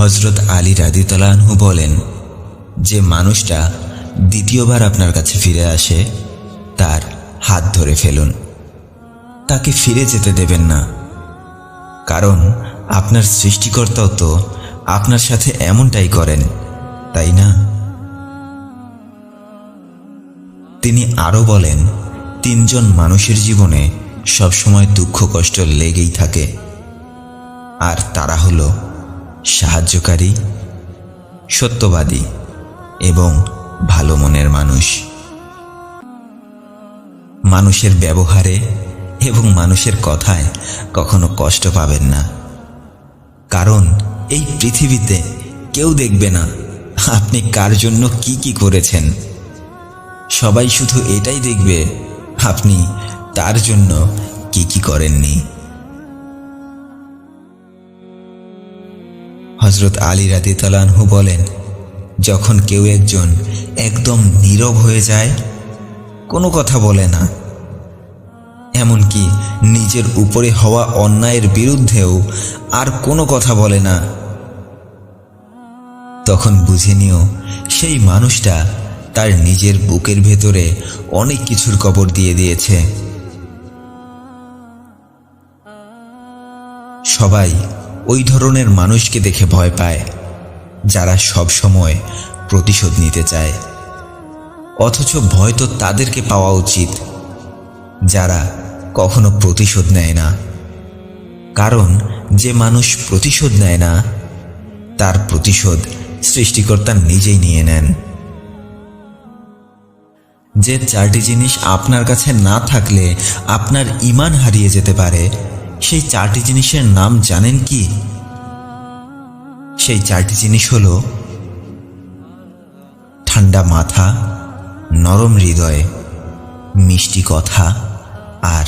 হজরত আলী রাদিতালাহু বলেন, যে মানুষটা দ্বিতীয়বার আপনার কাছে ফিরে আসে, তার হাত ধরে ফেলুন। তাকে ফিরে যেতে দেবেন না। কারণ আপনার সৃষ্টিকর্তাও তো আপনার সাথে এমনটাই করেন, তাই না? তিনি আরও বলেন, তিনজন মানুষের জীবনে সবসময় দুঃখ কষ্ট লেগেই থাকে। আর তারা হলো সাহায্যকারী, সত্যবাদী এবং ভালো মনের মানুষ। মানুষের ব্যবহারে এবং মানুষের কথায় কখনো কষ্ট পাবেন না। কারণ এই পৃথিবীতে কেউ দেখবে না আপনি কার জন্য কি কি করেছেন। সবাই শুধু এটাই দেখবে আপনি তার জন্য কি কি করেননি। হজরত আলী রাদি তালানহু বলেন, যখন কেউ একজন একদম নীরব হয়ে যায়, কোনো কথা বলে না। এমনকি নিজের উপরে হওয়া অন্যায়ের বিরুদ্ধেও আর কোনো কথা বলে না। তখন বুঝে নিও, সেই মানুষটা তার নিজের বুকের ভেতরে অনেক কিছুর কবর দিয়ে দিয়েছে। সবাই ওই ধরনের মানুষকে দেখে ভয় পায়, যারা সব সময় প্রতিশোধ নিতে চায়। অথচ ভয় তো তাদেরকে পাওয়া উচিত, যারা কখনো প্রতিশোধ নেয় না। কারণ যে মানুষ প্রতিশোধ নেয় না, তার প্রতিশোধ সৃষ্টিকর্তা নিজেই নিয়ে নেন। যে চারটি জিনিস আপনার কাছে না থাকলে আপনার ইমান হারিয়ে যেতে পারে সেই চারটি জিনিসের নাম জানেন কি? সেই চারটি জিনিস হল ঠান্ডা মাথা, নরম হৃদয়, মিষ্টি কথা আর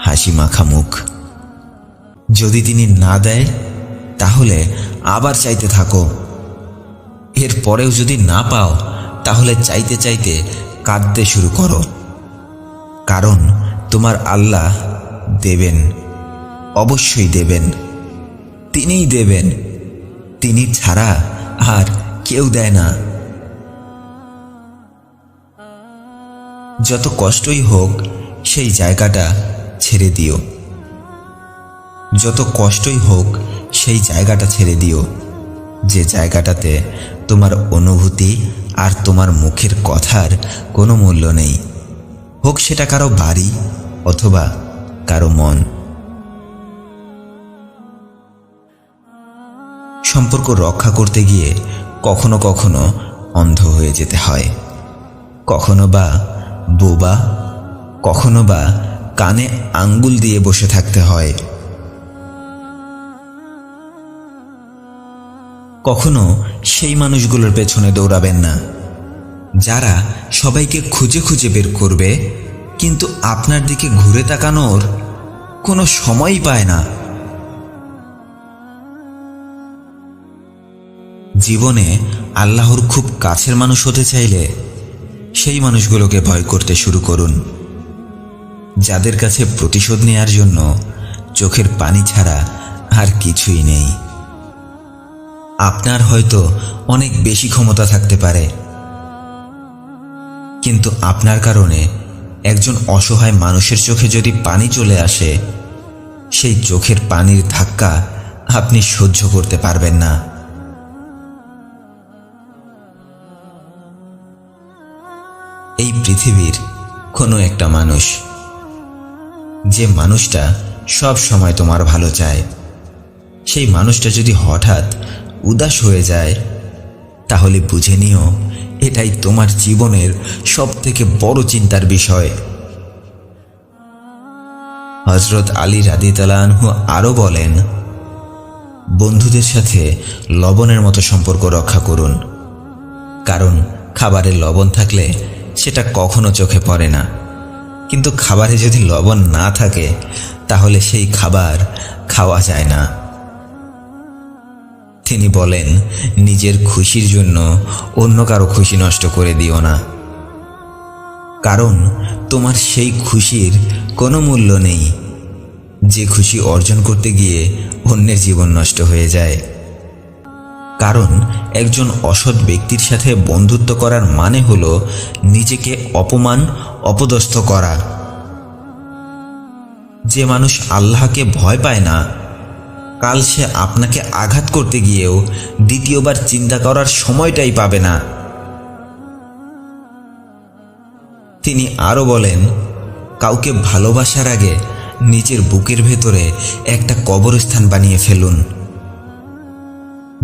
হাসি মাখা মুখ। যদি তিনি না দেয়, তাহলে আবার চাইতে থাকো। এর পরেও যদি না পাও, তাহলে চাইতে চাইতে কাঁদতে শুরু করো। কারণ তোমার আল্লাহ দেবেন। অবশ্যই দেবেন। তিনিই দেবেন। তিনি ছাড়া আর কেউ দেয় না। যত কষ্টই হোক, সেই জায়গাটা ছেড়ে দিও। যত কষ্টই হোক, সেই জায়গাটা ছেড়ে দিও। যে জায়গাটাতে তোমার অনুভূতি আর তোমার মুখের কথার কোনো মূল্য নেই। হোক সেটা কারও বাড়ি অথবা কারও মন। সম্পর্ক রক্ষা করতে গিয়ে কখনো কখনো অন্ধ হয়ে যেতে হয়। কখনো বা বোবা, কখনো বা কানে আঙ্গুল দিয়ে বসে থাকতে হয়। কখনো সেই মানুষগুলোর পেছনে দৌড়াবেন না। যারা সবাইকে খুঁজে খুঁজে বের করবে, কিন্তু আপনার দিকে ঘুরে তাকানোর কোনো সময়ই পায় না। জীবনে আল্লাহর খুব কাছের মানুষ হতে চাইলে সেই মানুষগুলোকে ভয় করতে শুরু করুন। যাদের কাছে প্রতিশোধ নেয়ার জন্য চোখের পানি ছাড়া আর কিছুই নেই। আপনার হয়তো অনেক বেশি ক্ষমতা থাকতে পারে। কিন্তু আপনার কারণে একজন অসহায় মানুষের চোখে যদি পানি চলে আসে, সেই চোখের পানির ধাক্কা আপনি সহ্য করতে পারবেন না। পৃথিবীর কোনো একটা মানুষ। যে মানুষটা সব সময় তোমার ভালো চায়। সেই মানুষটা যদি হঠাৎ উদাস হয়ে যায়, তাহলে বুঝে নিও, এটাই তোমার জীবনের সব থেকে বড় চিন্তার বিষয়। হজরত আলী রাদিতালানহু আরও বলেন, বন্ধুদের সাথে লবণের মতো সম্পর্ক রক্ষা করুন। কারণ খাবারে লবণ থাকলে সেটা কখনো চোখে পড়ে না। কিন্তু খাবারে যদি লবণ না থাকে, তাহলে সেই খাবার খাওয়া যায় না। তিনি বলেন, নিজের খুশির জন্য অন্য কারও খুশি নষ্ট করে দিও না। কারণ তোমার সেই খুশির কোনো মূল্য নেই। যে খুশি অর্জন করতে গিয়ে অন্যের জীবন নষ্ট হয়ে যায়। কারণ একজন অসৎ ব্যক্তির সাথে বন্ধুত্ব করার মানে হলো নিজেকে অপমান, অপদস্থ করা। যে মানুষ আল্লাহকে ভয় পায় না, কাল সে আপনাকে আঘাত করতে গিয়েও দ্বিতীয়বার চিন্তা করার সময়টাই পাবে না। তিনি আরও বলেন, কাউকে ভালোবাসার আগে নিজের বুকের ভেতরে একটা কবরস্থান বানিয়ে ফেলুন।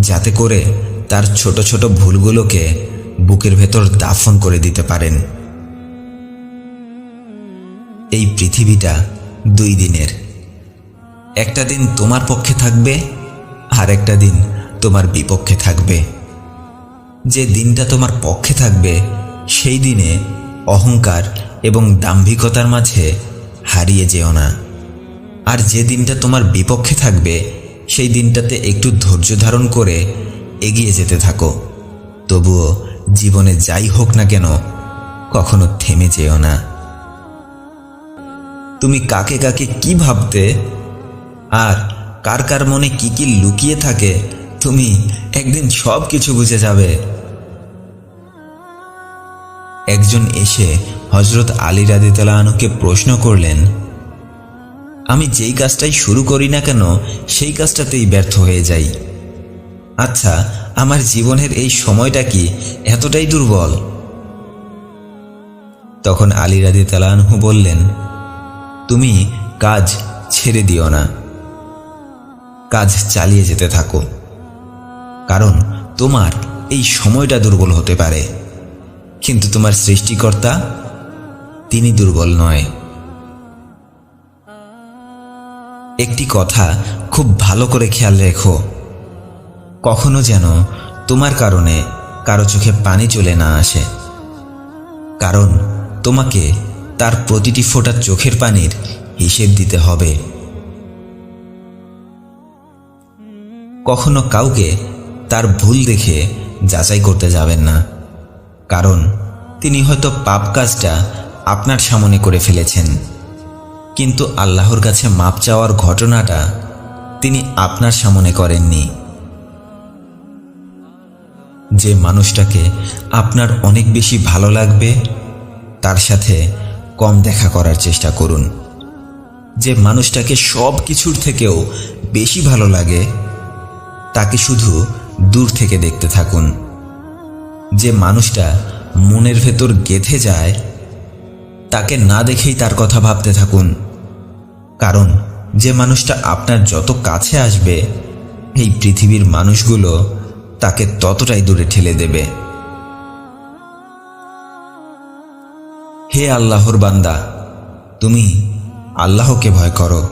যাতে করে তার ছোট ছোট ভুলগুলোকে বুকের ভেতর দাফন করে দিতে পারেন। এই পৃথিবীটা দুই দিনের। একটা দিন তোমার পক্ষে থাকবে, আর একটা দিন তোমার বিপক্ষে থাকবে। যে দিনটা তোমার পক্ষে থাকবে, সেই দিনে অহংকার এবং দাম্ভিকতার মাঝে হারিয়ে যেও না। আর যে দিনটা তোমার বিপক্ষে থাকবে সেই দিনটাতে একটু ধৈর্য ধারণ করে এগিয়ে যেতে থাকো। তবুও জীবনে যাই হোক না কেন, কখনো থেমে যেও না। তুমি কাকে কাকে কি ভাবতে? আর কার কার মনে কি কি লুকিয়ে থাকে, তুমি একদিন সব কিছু বুঝে যাবে। একজন এসে হজরত আলী রাদিতালাহনুকে প্রশ্ন করলেন আমি যেই কাজটাই শুরু করি না কেন, সেই কাজটাতেই ব্যর্থ হয়ে যাই। আচ্ছা আমার জীবনের এই সময়টা কি এতটাই দুর্বল? তখন আলী রাদি তালানহু বললেন, তুমি কাজ ছেড়ে দিও না। কাজ চালিয়ে যেতে থাকো। কারণ তোমার এই সময়টা দুর্বল হতে পারে। কিন্তু তোমার সৃষ্টিকর্তা, তিনি দুর্বল নয়। একটি কথা খুব ভালো করে খেয়াল রেখো। কখনো যেন তোমার কারণে কারও চোখে পানি চলে না আসে। কারণ তোমাকে তার প্রতিটি ফোঁটা চোখের পানির হিসেব দিতে হবে। কখনো কাউকে তার ভুল দেখে যাচাই করতে যাবেন না। কারণ তিনি হয়তো পাপ কাজটা আপনার সামনে করে ফেলেছেন। কিন্তু আল্লাহর কাছে মাপ চাওয়ার ঘটনাটা তিনি আপনার সামনে করেননি। যে মানুষটাকে আপনার অনেক বেশি ভালো লাগবে, তার সাথে কম দেখা করার চেষ্টা করুন। যে মানুষটাকে সব কিছুর থেকেও বেশি ভালো লাগে, তাকে শুধু দূর থেকে দেখতে থাকুন। যে মানুষটা মনের ভেতর গেথে যায় তাকে না দেখেই তার কথা ভাবতে থাকুন। কারণ, যে মানুষটা আপনার যত কাছে আসবে, এই পৃথিবীর মানুষগুলো তাকে ততটাই দূরে ঠেলে দেবে। হে আল্লাহর বান্দা, তুমি আল্লাহকে ভয় করো।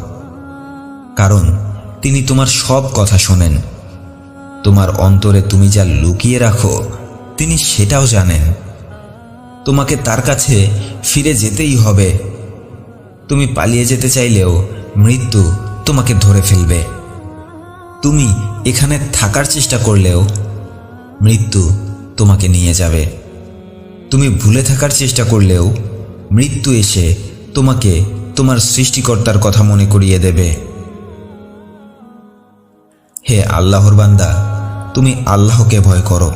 কারণ, তিনি তোমার সব কথা শোনেন। তোমার অন্তরে তুমি যা লুকিয়ে রাখো, তিনি সেটাও জানেন। তোমাকে তার কাছে ফিরে যেতেই হবে। তুমি পালিয়ে যেতে চাইলেও মৃত্যু তোমাকে ধরে ফেলবে। তুমি এখানে থাকার চেষ্টা করলেও মৃত্যু তোমাকে নিয়ে যাবে। তুমি ভুলে থাকার চেষ্টা করলেও মৃত্যু এসে তোমাকে তোমার সৃষ্টিকর্তার কথা মনে করিয়ে দেবে। হে আল্লাহর বান্দা, তুমি আল্লাহকে ভয় করো।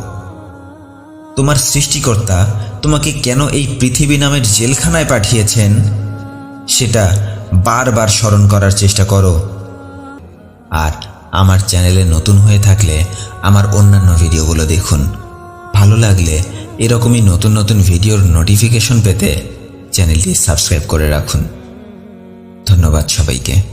তোমার সৃষ্টিকর্তা তোমাকে কেন এই পৃথিবী নামের জেলখানায় পাঠিয়েছেন? সেটা বারবার স্মরণ করার চেষ্টা করো। আর আমার চ্যানেলে নতুন হয়ে থাকলে আমার অন্যান্য ভিডিওগুলো দেখুন। ভালো লাগলে এরকমই নতুন নতুন ভিডিওর নোটিফিকেশন পেতে চ্যানেলটি সাবস্ক্রাইব করে রাখুন। ধন্যবাদ সবাইকে।